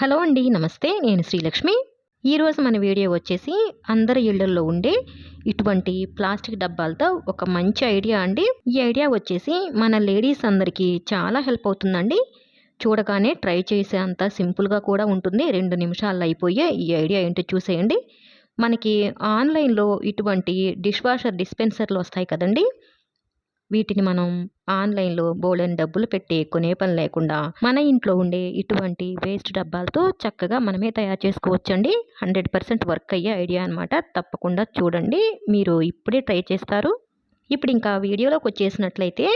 Hello అండి నమస్తే. నేను శ్రీలక్ష్మి. ఈరోజు మన వీడియో వచ్చేసి అందరి ఇళ్ళలో ఉండే ఇటువంటి ప్లాస్టిక్ డబ్బాలతో ఒక మంచి ఐడియా అండి. ఈ ఐడియా వచ్చేసి మన లేడీస్ అందరికీ చాలా హెల్ప్ అవుతుందండి. చూడగానే ట్రై చేసే అంత సింపుల్గా కూడా ఉంటుంది. రెండు నిమిషాల్లో అయిపోయే ఈ ఐడియా ఏంటో చూసేయండి. మనకి ఆన్లైన్లో ఇటువంటి డిష్ వాషర్ డిస్పెన్సర్లు వస్తాయి కదండీ. వీటిని మనం ఆన్లైన్లో బోలెని డబ్బులు పెట్టి కొనే పని లేకుండా మన ఇంట్లో ఉండే ఇటువంటి వేస్ట్ డబ్బాలతో చక్కగా మనమే తయారు చేసుకోవచ్చండి. హండ్రెడ్ పర్సెంట్ వర్క్ అయ్యే ఐడియా అనమాట తప్పకుండా చూడండి. మీరు ఇప్పుడే ట్రై చేస్తారు. ఇప్పుడు ఇంకా వీడియోలోకి వచ్చేసినట్లయితే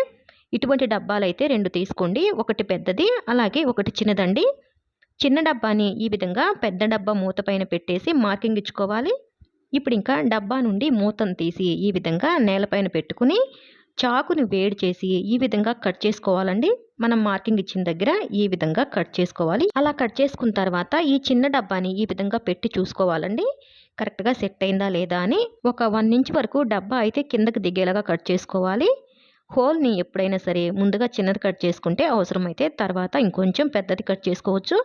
ఇటువంటి డబ్బాలు అయితే రెండు తీసుకోండి. ఒకటి పెద్దది అలాగే ఒకటి చిన్నదండి. చిన్న డబ్బాని ఈ విధంగా పెద్ద డబ్బా మూత పైన పెట్టేసి మార్కింగ్ ఇచ్చుకోవాలి. ఇప్పుడు ఇంకా డబ్బా నుండి మూతను తీసి ఈ విధంగా నేలపైన పెట్టుకుని చాకుని వేడి చేసి ఈ విధంగా కట్ చేసుకోవాలండి. మనం మార్కింగ్ ఇచ్చిన దగ్గర ఈ విధంగా కట్ చేసుకోవాలి. అలా కట్ చేసుకున్న తర్వాత ఈ చిన్న డబ్బాని ఈ విధంగా పెట్టి చూసుకోవాలండి. కరెక్ట్గా సెట్ అయిందా లేదా అని ఒక వన్ ఇంచ్ వరకు డబ్బా అయితే కిందకి దిగేలాగా కట్ చేసుకోవాలి. హోల్ని ఎప్పుడైనా సరే ముందుగా చిన్నది కట్ చేసుకుంటే అవసరమైతే తర్వాత ఇంకొంచెం పెద్దది కట్ చేసుకోవచ్చు.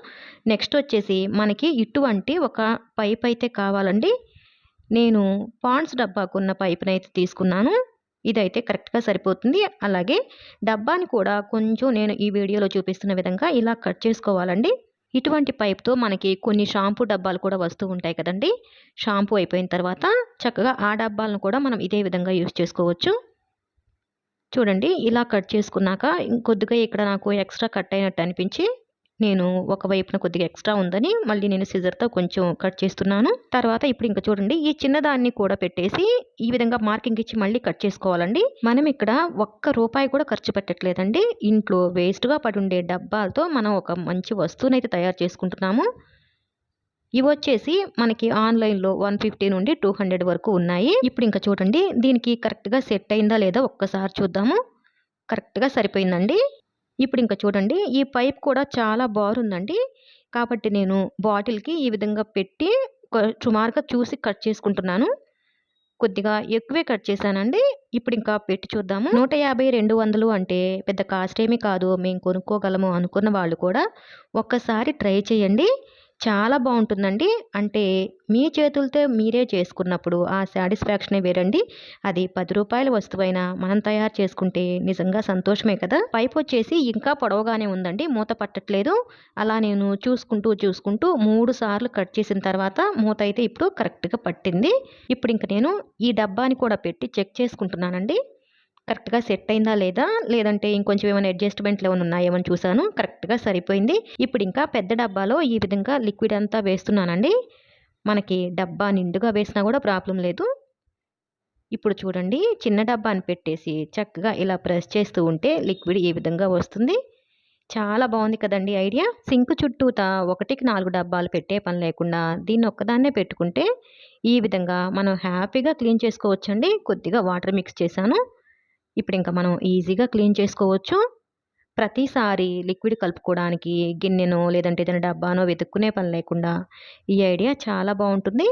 నెక్స్ట్ వచ్చేసి మనకి ఇటువంటి ఒక పైప్ అయితే కావాలండి. నేను పాండ్స్ డబ్బాకున్న పైప్ని అయితే తీసుకున్నాను. ఇదైతే కరెక్ట్గా సరిపోతుంది. అలాగే డబ్బాని కూడా కొంచెం నేను ఈ వీడియోలో చూపిస్తున్న విధంగా ఇలా కట్ చేసుకోవాలండి. ఇటువంటి పైప్తో మనకి కొన్ని షాంపూ డబ్బాలు కూడా వస్తూ ఉంటాయి కదండి. షాంపూ అయిపోయిన తర్వాత చక్కగా ఆ డబ్బాలను కూడా మనం ఇదే విధంగా యూస్ చేసుకోవచ్చు. చూడండి ఇలా కట్ చేసుకున్నాక ఇంకొద్దిగా ఇక్కడ నాకు ఎక్స్ట్రా కట్ అయినట్టు అనిపించి నేను ఒక వైపున కొద్దిగా ఎక్స్ట్రా ఉందని మళ్ళీ నేను సిజర్తో కొంచెం కట్ చేస్తున్నాను. తర్వాత ఇప్పుడు ఇంకా చూడండి ఈ చిన్నదాన్ని కూడా పెట్టేసి ఈ విధంగా మార్కింగ్ ఇచ్చి మళ్ళీ కట్ చేసుకోవాలండి. మనం ఇక్కడ ఒక్క రూపాయి కూడా ఖర్చు పెట్టట్లేదండి. ఇంట్లో వేస్ట్గా పడి ఉండే డబ్బాలతో మనం ఒక మంచి వస్తువునైతే తయారు చేసుకుంటున్నాము. ఇవి వచ్చేసి మనకి ఆన్లైన్లో వన్ ఫిఫ్టీ నుండి టూ హండ్రెడ్ వరకు ఉన్నాయి. ఇప్పుడు ఇంకా చూడండి దీనికి కరెక్ట్గా సెట్ అయిందా లేదా ఒక్కసారి చూద్దాము. కరెక్ట్గా సరిపోయిందండి. ఇప్పుడు ఇంకా చూడండి ఈ పైప్ కూడా చాలా బాగుందండి. కాబట్టి నేను బాటిల్కి ఈ విధంగా పెట్టి సుమారుగా చూసి కట్ చేసుకుంటున్నాను. కొద్దిగా ఎక్కువే కట్ చేశానండి. ఇప్పుడు ఇంకా పెట్టి చూద్దాము. నూట యాభై రెండు వందలు అంటే పెద్ద కాస్ట్ ఏమీ కాదు. మేము కొనుక్కోగలము అనుకున్న వాళ్ళు కూడా ఒక్కసారి ట్రై చేయండి. చాలా బాగుంటుందండి. అంటే మీ చేతులతో మీరే చేసుకున్నప్పుడు ఆ సాటిస్ఫాక్షనే వేరండి. అది పది రూపాయల వస్తువైనా మనం తయారు చేసుకుంటే నిజంగా సంతోషమే కదా. పైపు వచ్చేసి ఇంకా పొడవుగానే ఉందండి. మూత పట్టట్లేదు. అలా నేను చూసుకుంటూ చూసుకుంటూ మూడు సార్లు కట్ చేసిన తర్వాత మూత అయితే ఇప్పుడు కరెక్ట్గా పట్టింది. ఇప్పుడు ఇంక నేను ఈ డబ్బాని కూడా పెట్టి చెక్ చేసుకుంటున్నానండి. కరెక్ట్గా సెట్ అయిందా లేదా? లేదంటే ఇంకొంచెం ఏమైనా అడ్జస్ట్మెంట్లు ఏమైనా ఉన్నాయేమని చూశాను. కరెక్ట్గా సరిపోయింది. ఇప్పుడు ఇంకా పెద్ద డబ్బాలో ఈ విధంగా లిక్విడ్ అంతా వేస్తున్నానండి. మనకి డబ్బా నిండుగా వేసినా కూడా ప్రాబ్లం లేదు. ఇప్పుడు చూడండి. చిన్న డబ్బాని పెట్టేసి చక్కగా ఇలా ప్రెస్ చేస్తూ ఉంటే లిక్విడ్ ఈ విధంగా వస్తుంది. చాలా బాగుంది కదండి ఐడియా. సింక్ చుట్టూత ఒకటికి నాలుగు డబ్బాలు పెట్టే పని లేకుండా దీన్ని ఒక్కదాన్నే పెట్టుకుంటే ఈ విధంగా మనం హ్యాపీగా క్లీన్ చేసుకోవచ్చండి. కొద్దిగా వాటర్ మిక్స్ చేశాను. ఇప్పుడు ఇంకా మనం ఈజీగా క్లీన్ చేసుకోవచ్చు. ప్రతిసారి లిక్విడ్ కలుపుకోవడానికి గిన్నెనో లేదంటే ఏదైనా డబ్బానో వెతుక్కునే పని లేకుండా ఈ ఐడియా చాలా బాగుంటుంది.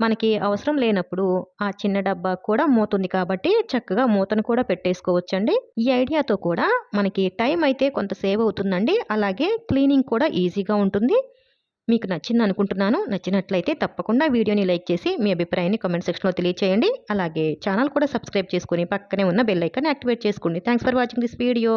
మనకి అవసరం లేనప్పుడు ఆ చిన్న డబ్బా కూడా మూతుంది కాబట్టి చక్కగా మూతను కూడా పెట్టేసుకోవచ్చండి. ఈ ఐడియాతో కూడా మనకి టైం అయితే కొంత సేవ్ అవుతుందండి. అలాగే క్లీనింగ్ కూడా ఈజీగా ఉంటుంది. మీకు నచ్చింది అనుకుంటున్నాను నచ్చినట్లయితే తప్పకుండా వీడియోని లైక్ చేసి మీ అభిప్రాయాన్ని కామెంట్ సెక్షన్లో తెలియచేయండి. అలాగే ఛానల్ కూడా సబ్స్క్రైబ్ చేసుకుని పక్కనే ఉన్న బెల్ ఐకాన్ యాక్టివేట్ చేసుకోండి. Thanks for watching this video.